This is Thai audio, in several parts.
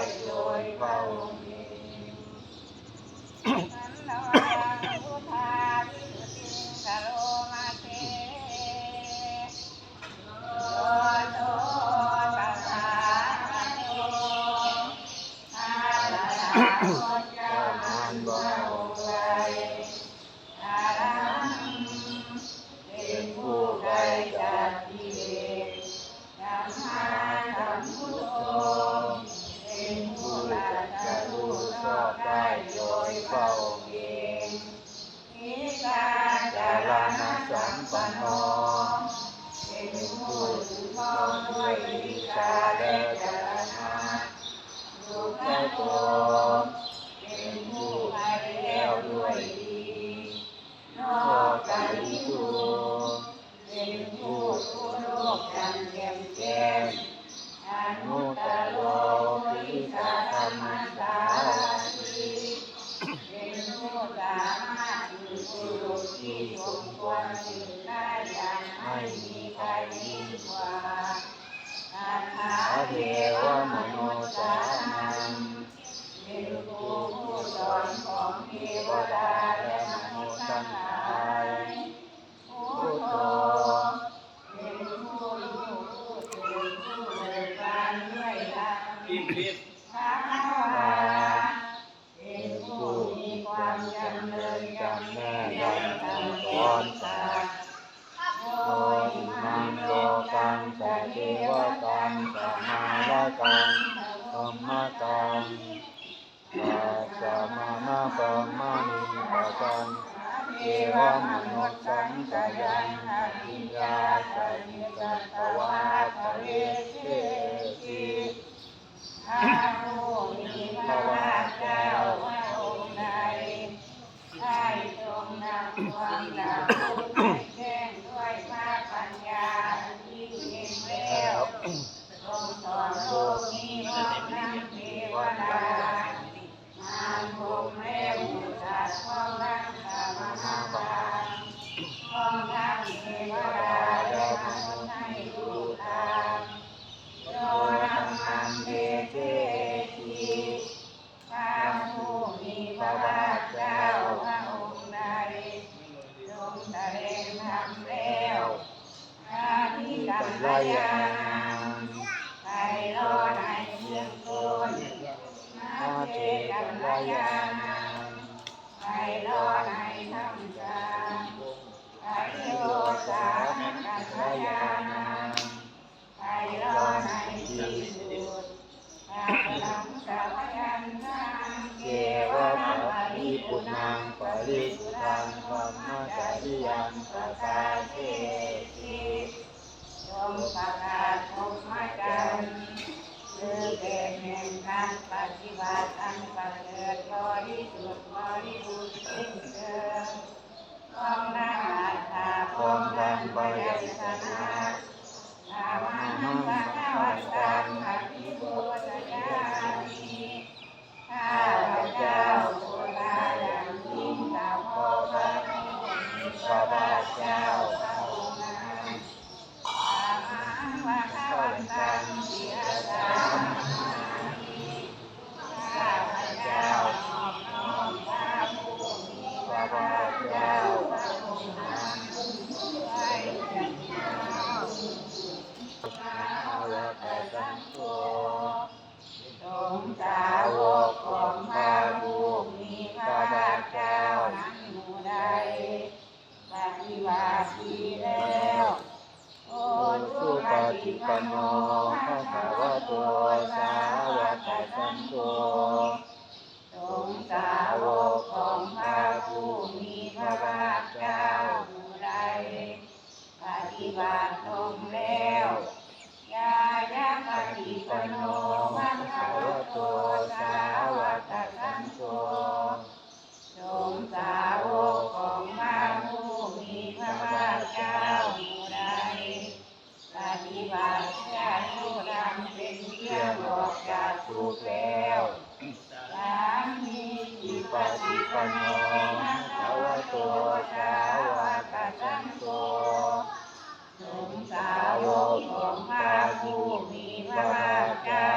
lại rồi vào deixar. พระนวาเป็นผู้มีความจำเริญจำแนกในธรรมสอนศาสตร์โดยมังโลกังสเทวกังสมาวกังธรรมกังปัสสมานาปัมมานิปัสสังเทวมนุษย์สังสยังอภิญญาสังกัตวาสเวเสสี Ah. ยามไพโรในเมืองโกนมาเทกัลยามไพโรในธรรมจางไพโลสามักัลยามไพโรในที่สุดอาลังสัพยัญชนะเกวะนาปิปุนังปริสุทังธรรมจริยังสกาเท จงประกาศธรรมจันทร์คือเป็นแห่งการปฏิบัติอันประเสริฐบริสุทธิ์บริบูรณ์สิ้นเชิงของนาคาพร้อมดังพยัญชนามานังพระข้าวตังอภิปุตยา สงสาวกของพระผู้มีพระเจ้านั้นหมู่ใดปฏิบัติดีแล้วโอสุปปฏิปันโนภะคะวะโตโตสาววกสัสังโฆโฆสงสาวกของพระผู้มีพระภาคเจ้าหมู่ใดปฏิบัติตรงแล้วยายาปฏิปันโน โตสาวกสังโฆจงสาวกของพระผู้มีพระภาคเจ้าหมู่ใดปฏิบัติชาติผู้ดำเป็นเครื่องออกจากทุกข์แล้วสามีจิปฏิปันนภะคะวะโตสาวกสังโฆจงสาวกของพระผู้มีพระภาคเจ้า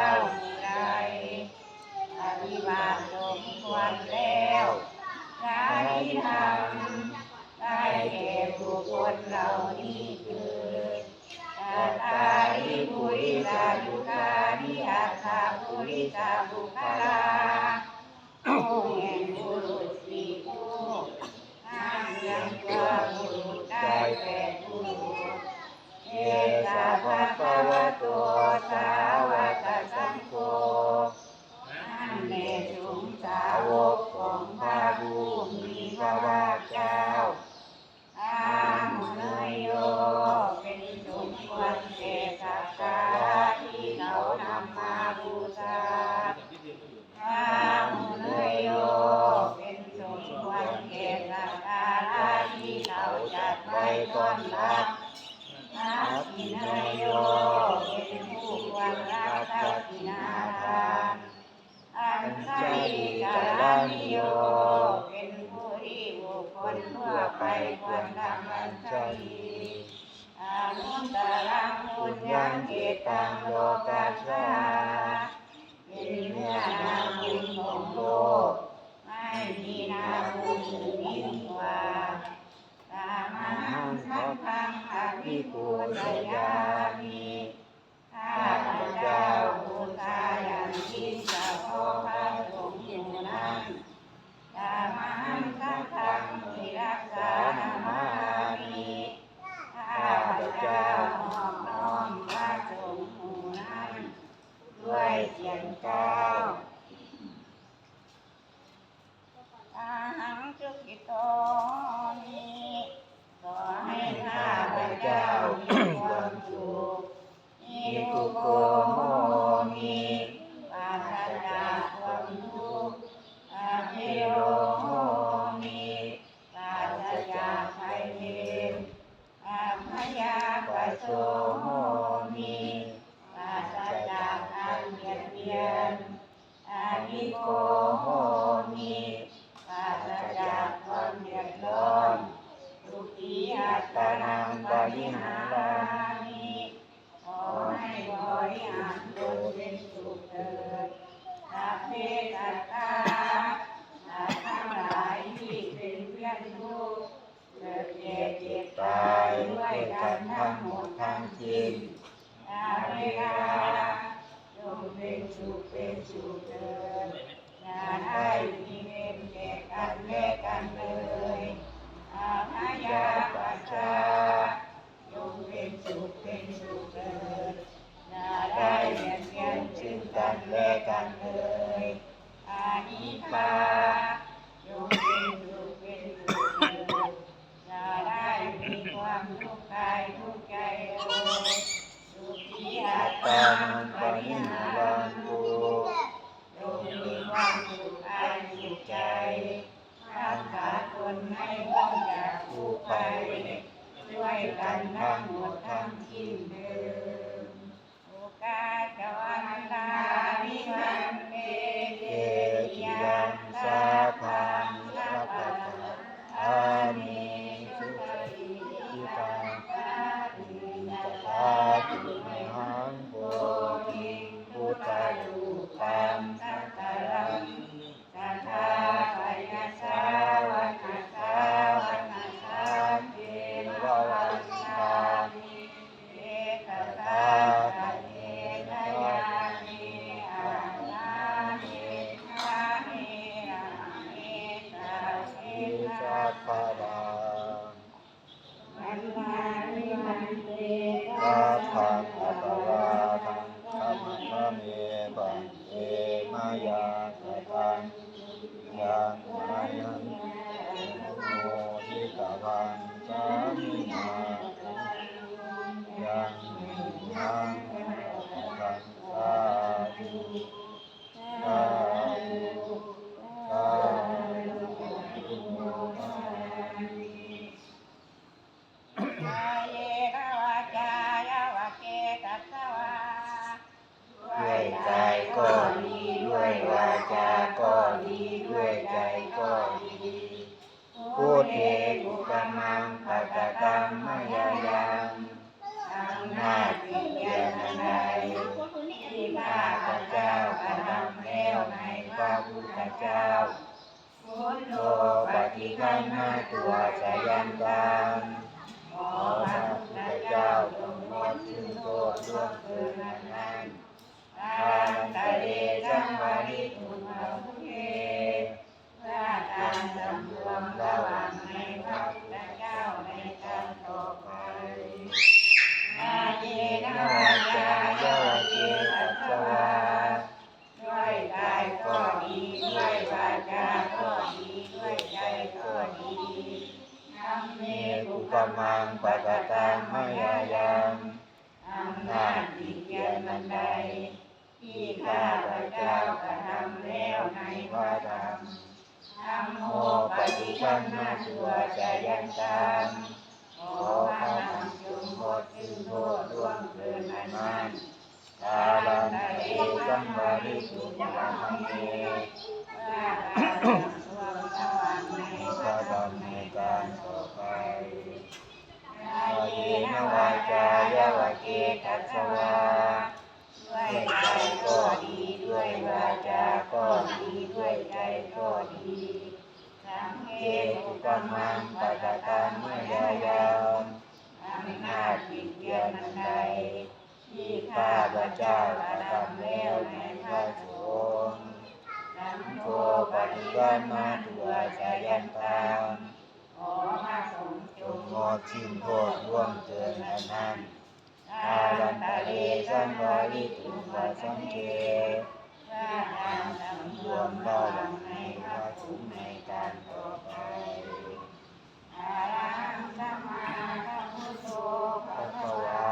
สัตตาสัตว์ทั้งหลายที่เป็นเพื่อนทุกข์เกิดแก่เจ็บตายด้วยกันทั้งหมดทั้งสิ้นอาเมกาจงเป็นสุขเป็นสุขเถิดเทอย่าได้มีเวรแก่กันและกันเลยอาภยาปัชชาจงเป็นสุขเป็นสุขเถิดอย่าได้เบียดเบียนซึ่งกันและกันเลยอา นิพาจงเป็นสุขเป็นสุขเถิดอย่าได้มีความทุกข์กายทุกข์ใจเลยสุขีอัตตาตานังปริริหารันตุตุจงมีความสุขกายสุขใจรักษาตนให้พ้นจากทุกข์ไปช่วยกันทั้งหมดทั้งสิ้นเดิมโอกาสวันตาวิวัน ตาสัพพะ เจ้าพุทโธปฏิฏิคันนหาหาตัววสสยันตังขอพระพุทธเจ้าทรงงดซึ่งโทษล่วงเกินนั้นๆทานตะเลจังวาริตุนังเทเพื่อการสำรวมระหว่าง เมเมตุกมังปัปัจจจจตัตังมายายังอำนาจที่เยมันไดที่ข้าพระเจ้ากระทำแล้วในพระธรรมธัมโมปฏิคันหาตัวจายันตังขอพระธรรมจงหมดสิ้นโทษล่วงเกินอนนันตาลันเอสังวาริสุยัมเมเพื่อการสำรวมระหว่างในพระธรรมในการต่อไป กายเยนวา จายาวเกตัสวาด้วยใจก็ดีด้วยวาจาก็ดีด้วยใจก็ดีสังเกตุกมังปัจจังเมื่อยายังอำนาจจิตเกียรติใดที่ข้าพระเจ้ากระทำแล้วในพระสงฆ์นันโทปฏิวัติมาตัวจายันตังขอพระสง ชินโทษร่วมเกินอันนั้นั้นนอารันตะเลสังวาริตุปัสสังเกเพื่อการสำรวมระวังในพระสงฆ์ในการต่อไปอารังสัมมาสัมพุทโธภะ ภะ คะ คะ วาวา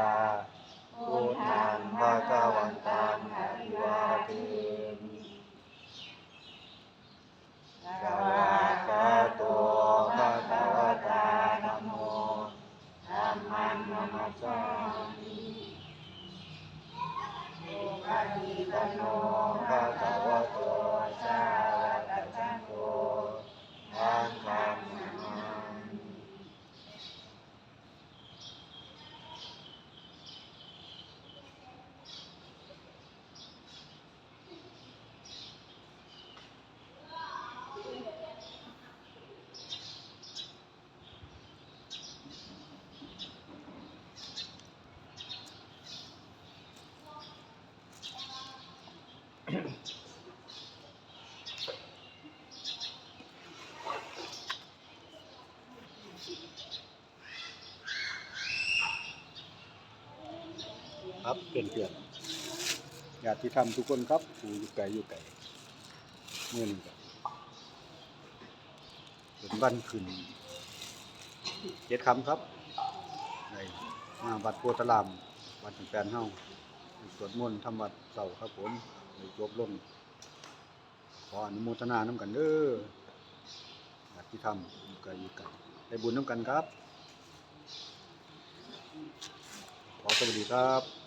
พุ พุ ท ท ธั ธั ง ง ภะ ภะ คะ คะ วั วัน น ตั ตั ง ง อ อ ภิ ภิ วาวา เท เท มิ มิ ภะ ส คะว วาะ คา คา โต โต ภะ ภะ คะ คะ วะ วะ ตา ตา ธั ธั ม ม โม โมธัมมังนัมสสามิ โอภะหิปันโน เปลี่ยนเปลี่ยนญาติธรรมทุกคนครับอยู่ไกลอยู่ไกลเมื่อนี้ก็เป็นวันขึ้นเจ็ดคำครับในมาวัดโพธารามวัดแฟนเฮาสวดมนต์ทำวัดเสาครับผมในจบลงขออนุโมทนาน้ำกันเด้อญาติธรรมอยู่ไกลอยู่ไกลได้บุญน้ำกันครับขอสวัสดีครับ